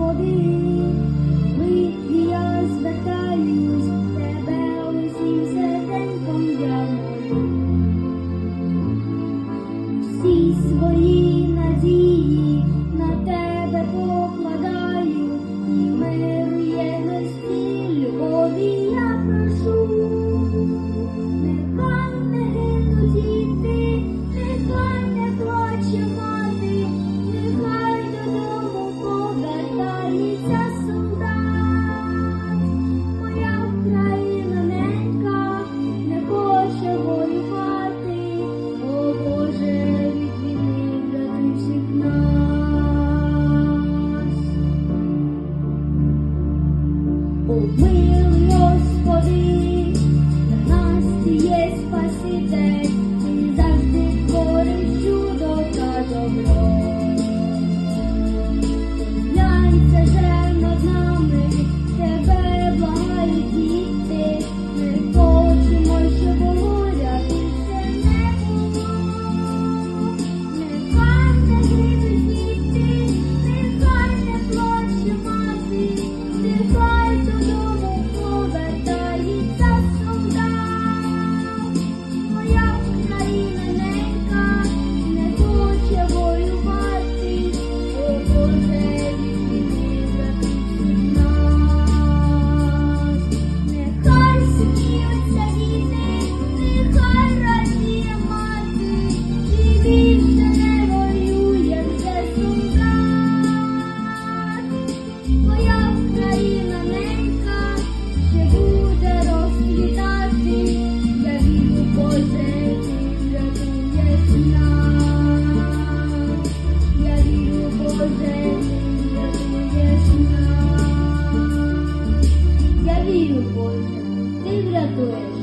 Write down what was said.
我的 Помилуй, Господи, на нас є Спаситель, virus, libra tu